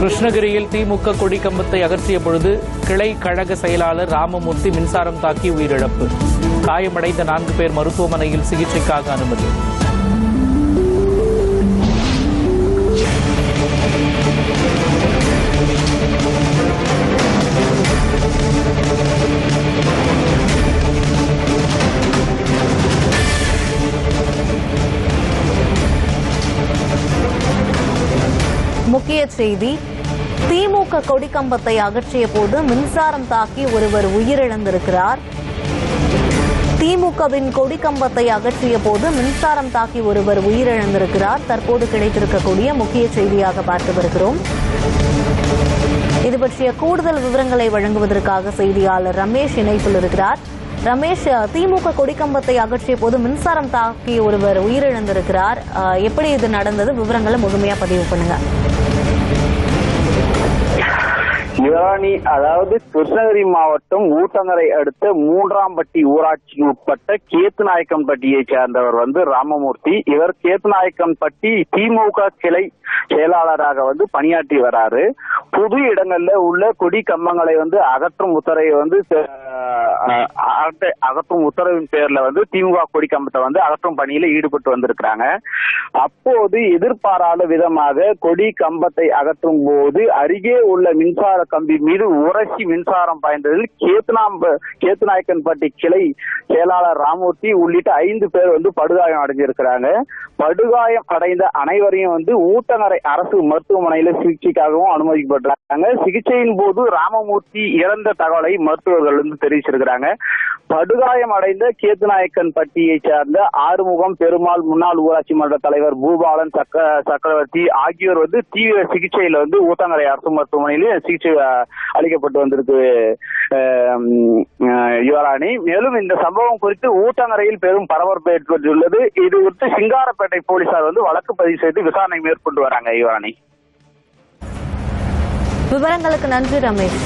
கிருஷ்ணகிரியில் திமுக கொடி கம்பத்தை அகற்றிய பொழுது கிளை கழக செயலாளர் ராமமூர்த்தி மின்சாரம் தாக்கி உயிரிழப்பு. காயமடைந்த நான்கு பேர் மருத்துவமனையில் சிகிச்சைக்காக அனுமதி. முக்கிய செய்தி திமுக கொடிக்கம்பத்தை அகற்றிய போது மின்சாரம் தாக்கி ஒருவர் உயிரிழந்திருக்கிறார். திமுகவின் கொடிக்கம்பத்தை அகற்றிய போது மின்சாரம் தாக்கி ஒருவர் உயிரிழந்திருக்கிறார். தற்போது கிடைத்திருக்கக்கூடிய முக்கிய செய்தியாக பார்த்து வருகிறோம். இது பற்றிய கூடுதல் விவரங்களை வழங்குவதற்காக செய்தியாளர் ரமேஷ் இணைப்பில் இருக்கிறார். ரமேஷ் திமுக கொடிக்கம்பத்தை அகற்றிய போது மின்சாரம் தாக்கி ஒருவர் உயிரிழந்திருக்கிறார். எப்படி இது நடந்தது? விவரங்களை முழுமையா பதிவு பண்ணுங்க. பழனி அதாவது கிருஷ்ணகிரி மாவட்டம் ஊட்டங்கரை அடுத்த மூன்றாம்பட்டி ஊராட்சிக்கு உட்பட்ட கேத்துநாயக்கன்பட்டியை சேர்ந்தவர் வந்து ராமமூர்த்தி. இவர் கேத்துநாயக்கன்பட்டி திமுக கிளை செயலாளராக வந்து பணியாற்றி வராரு. புது இடங்கள்ல உள்ள கொடி கம்பங்களை வந்து அகற்றும் உத்தரவை வந்து அகற்றும் உத்தரவின் பேர்ல வந்து திமுக கொடி கம்பத்தை வந்து அகற்றும் பணியில ஈடுபட்டு வந்திருக்கிறாங்க. அப்போது எதிர்பாராத விதமாக கொடி கம்பத்தை அகற்றும் போது அருகே உள்ள மின்சார கம்பி மீது உரசி மின்சாரம் பாய்ந்ததில் கேத்னாம் கேத்துநாயக்கன்பட்டி கிளை செயலாளர் ராமூர்த்தி உள்ளிட்ட ஐந்து பேர் வந்து படுகாயம் அடைஞ்சிருக்கிறாங்க. படுகாயம் அடைந்த அனைவரையும் வந்து ஊட்டங்கரை அரசு மருத்துவமனையில சிகிச்சைக்காகவும் அனுமதிக்கப்பட்டிருக்காங்க சிகிச்சையின் போது ராமமூர்த்தி இறந்த தகவலை மருத்துவர்கள் வந்து தெரிவிச்சிருக்கிறாங்க. படுகாயம் அடைந்த கேத்துநாயக்கன் பட்டியை சார்ந்த ஆறுமுகம் பெருமாள் முன்னாள் ஊராட்சி மன்ற தலைவர் பூபாலன் சக்க சக்கரவர்த்தி ஆகியோர் வந்து தீவிர சிகிச்சையில வந்து ஊத்தங்கரை அரசு மருத்துவமனையில சிகிச்சை அளிக்கப்பட்டு வந்திருக்கு. யுவராணி. மேலும் இந்த சம்பவம் குறித்து ஊத்தங்கரையில் பெரும் பரபரப்பு ஏற்பட்டுள்ளது. இது குறித்து சிங்காரப்பேட்டை போலீசார் வந்து வழக்கு பதிவு செய்து விசாரணை மேற்கொண்டு வராங்க யுவராணி. விவரங்களுக்கு நன்றி ரமேஷ்.